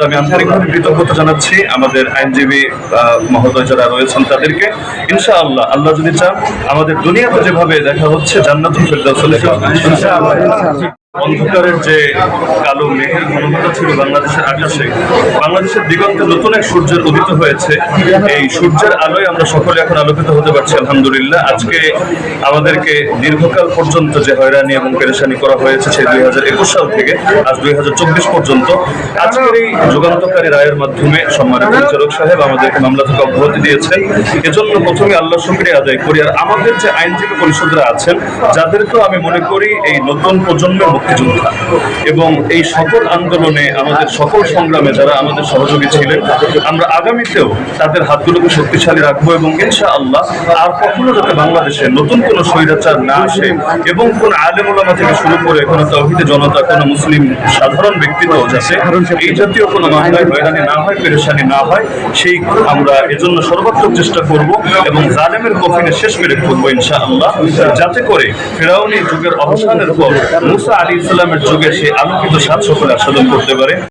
তো আমি আন্তরিকভাবে কৃতজ্ঞতা জানাচ্ছি। আমাদের আইনজীবী মহোদয় যারা রয়েছেন তাদেরকে। ইনশা আল্লাহ আল্লাহ যদি চান, আমাদের দুনিয়াতে যেভাবে দেখা হচ্ছে ইনশাআল্লাহ। অন্ধকারের যে কালো মেঘের ঘনঘটা ছিল বাংলাদেশের আকাশে, বাংলাদেশের দিগন্তে নতুন এক সূর্যের উদিত হয়েছে। এই সূর্যের আলোয় আমরা সকলে এখন আলোকিত হতে পারছি, আলহামদুলিল্লাহ। আজকে আমাদেরকে দীর্ঘকাল পর্যন্ত যে হয়রানি এবং পেরেশানি করা হয়েছে, সেই দুই হাজার একুশ সাল থেকে আজ দুই হাজার চব্বিশ পর্যন্ত। আজকের এই যুগান্তকারী রায়ের মাধ্যমে সম্মানিত বিচারক সাহেব আমাদেরকে মামলা থেকে অব্যাহতি দিয়েছেন। এজন্য প্রথমে আল্লাহ শুক্রিয়া আদায় করি। আর আমাদের যে আইনজীবী পরিষদরা আছেন যাদেরকেও আমি মনে করি এই নতুন প্রজন্মের মুক্তিযোদ্ধা। এবং এই সকল আন্দোলনে আমাদের সকল সংগ্রামে যারা আমাদের সহযোগী ছিলেন, আমরা আগামীতেও তাদের হাতগুলোকে শক্তিশালী রাখব এবং ইনশা আল্লাহ আর কখনো যাতে বাংলাদেশে নতুন কোনো স্বৈরাচার না আসে এবং কোন আলেমুলামা থেকে শুরু করে কোনো তৌহিদে জনতা, কোনো মুসলিম সাধারণ ব্যক্তিত্ব যাতে এই জাতীয় কোনো মামলায় হয়রানি না হয়, পেরেশানি না হয়, সেই আমরা এজন্য সর্বাত্মক চেষ্টা করব এবং জালেমের কফিনে শেষ করে করব ইনশা আল্লাহ যাতে করে ফেরাউনি যুগের অবসানের পর মুসা ইসলামের যুগে সে আলোকিত সাত সকলে আস্বাদন করতে পারে।